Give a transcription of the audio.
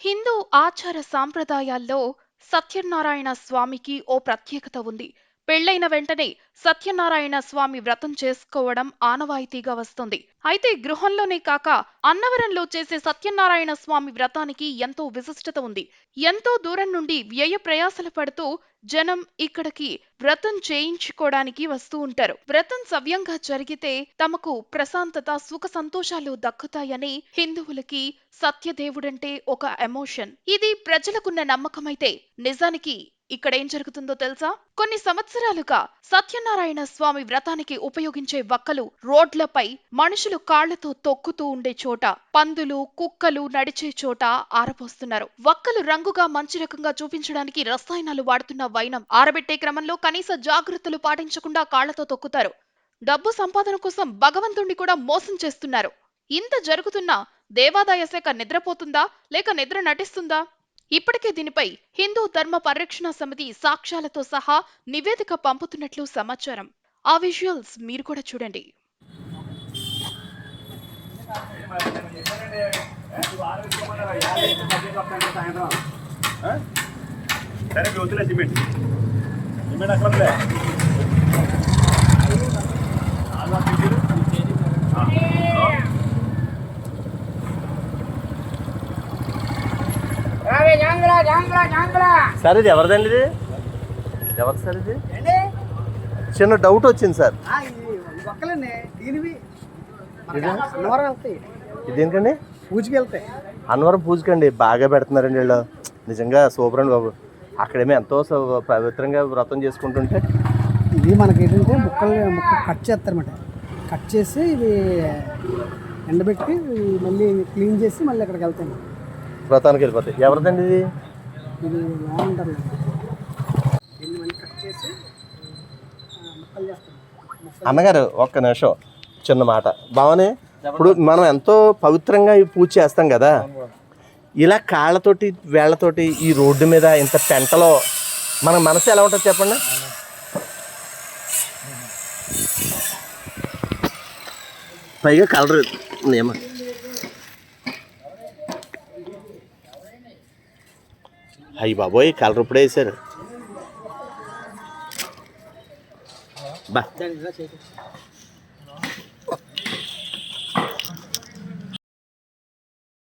హిందూ ఆచార సాంప్రదాయాల్లో సత్యనారాయణ స్వామికి ఓ ప్రత్యేకత ఉంది. పెళ్ళైన వెంటనే సత్యనారాయణ స్వామి వ్రతం చేసుకోవడం ఆనవాయితీగా వస్తుంది. అయితే గృహంలోనే కాక అన్నవరంలో చేసే సత్యనారాయణ స్వామి వ్రతానికి ఎంతో విశిష్టత ఉంది. ఎంతో దూరం నుండి వ్యయ ప్రయాసలు పడుతూ జనం ఇక్కడికి వ్రతం చేయించుకోవడానికి వస్తూ ఉంటారు. వ్రతం సవ్యంగా జరిగితే తమకు ప్రశాంతత సుఖ సంతోషాలు దక్కుతాయని హిందువులకి సత్యదేవుడంటే ఒక ఎమోషన్. ఇది ప్రజలకున్న నమ్మకమైతే నిజానికి ఇక్కడ ఏం జరుగుతుందో తెలుసా? కొన్ని సంవత్సరాలుగా సత్యనారాయణ స్వామి వ్రతానికి ఉపయోగించే వక్కలు రోడ్లపై మనుషులు కాళ్ళతో తొక్కుతూ ఉండే చోట పందులు కుక్కలు నడిచే చోట ఆరపోస్తున్నారు వక్కలు రంగుగా మంచి రకంగా చూపించడానికి రసాయనాలు వాడుతున్న వైనం ఆరబెట్టే క్రమంలో కనీస జాగ్రత్తలు పాటించకుండా కాళ్ళతో తొక్కుతారు. డబ్బు సంపాదన కోసం భగవంతుణ్ణి కూడా మోసం చేస్తున్నారు. ఇంత జరుగుతున్నా దేవాదాయ శాఖ నిద్రపోతుందా? లేక నిద్ర నటిస్తుందా? ఇప్పటికే దీనిపై హిందూ ధర్మ పరిరక్షణ సమితి సాక్ష్యాలతో సహా నివేదిక పంపుతున్నట్లు సమాచారం. ఆ విజువల్స్ మీరు కూడా చూడండి. సరే సిమెంట్. సిమెంట్ అక్కడ సార్ ఇది ఎవరిదండి ఇది? ఎవరు సార్ ఇది? చిన్న డౌట్ వచ్చింది సార్. ఇదేంటండి పూజకి వెళ్తాయి. అన్నవరం పూజకండి. బాగా పెడుతున్నారండి వీళ్ళు. నిజంగా సూపర్ అండి బాబు. అక్కడేమో ఎంతో పవిత్రంగా వ్రతం చేసుకుంటుంటే. ఇది మనకి ఏంటంటే ముక్కలు ముక్కలు కట్ చేస్తారన్నమాట. కట్ చేసి ఇది ఎండబెట్టి మళ్ళీ క్లీన్ చేసి మళ్ళీ అక్కడికి వెళ్తాయి. వ్రతానికి వెళ్ళిపోతాయి. ఎవరిదండి ఇది? అన్నగారు ఒక్క నిమిషం. చిన్న మాట. బావనే ఇప్పుడు మనం ఎంతో పవిత్రంగా ఈ పూజ చేస్తాం కదా. ఇలా కాళ్ళతోటి వేళ్ళతోటి ఈ రోడ్డు మీద ఇంత పెంటలో మన మనసు ఎలా ఉంటుంది చెప్పండి? పైగా కలర్ ఏమో అయ్యి బాబోయ్ కలర్ ఇప్పుడే వేశారు బా.